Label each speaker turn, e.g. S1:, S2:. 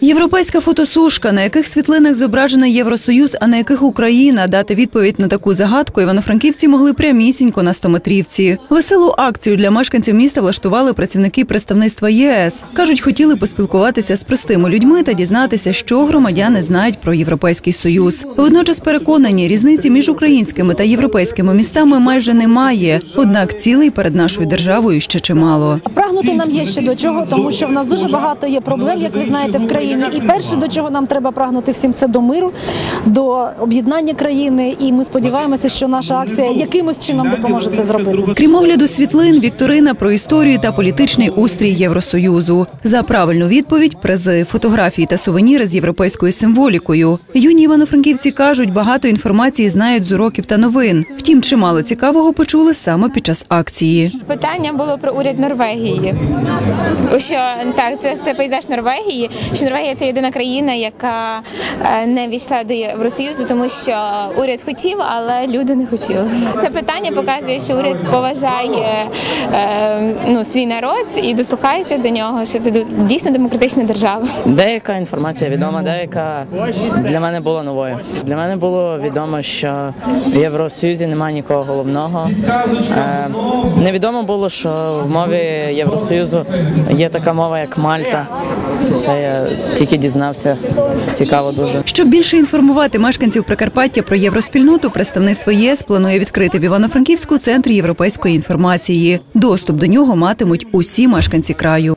S1: Європейська фотосушка, на яких світлинах зображений Євросоюз, а на яких Україна дати відповідь на таку загадку, івано-франківці могли прямісінько на стометрівці. Веселу акцію для мешканців міста влаштували працівники представництва ЄС. кажуть, хотіли поспілкуватися з простими людьми та дізнатися, що громадяни знають про європейський союз. Водночас переконані, різниці між українськими та європейськими містами майже немає. Однак цілий перед нашою державою ще чимало.
S2: Прагнути нам є ще до чого, тому що в нас дуже багато є проблем, як ви знаєте, в країні. І перше, до чого нам треба прагнути всім, це до миру, до об'єднання країни. І ми сподіваємося, що наша акція якимось чином допоможе це зробити.
S1: Крім огляду світлин, вікторина про історію та політичний устрій Євросоюзу. За правильну відповідь призи, фотографії та сувеніри з європейською символікою. Юні івано-франківці кажуть, багато інформації знають з уроків та новин. Втім, чимало цікавого почули саме під час акції.
S3: Питання було про уряд Норвегії. Що так, це, це пейзаж Норвегії. Що Норвегія це єдина країна, яка е, не війшла до Євросоюзу, тому що уряд хотів, але люди не хотіли. Це питання показує, що уряд поважає е, ну, свій народ і дослухається до нього. Що це дійсно демократична держава.
S4: Деяка інформація відома, деяка для мене була новою. Для мене було відомо, що в Євросоюзі немає нікого головного. Е, невідомо було, що в мові Євросоюзу є така мова, як Мальта. Це я тільки дізнався. Цікаво дуже.
S1: Щоб більше інформувати мешканців Прикарпаття про євроспільноту, представництво ЄС планує відкрити в Івано-Франківську центр європейської інформації. Доступ до нього матимуть усі мешканці краю.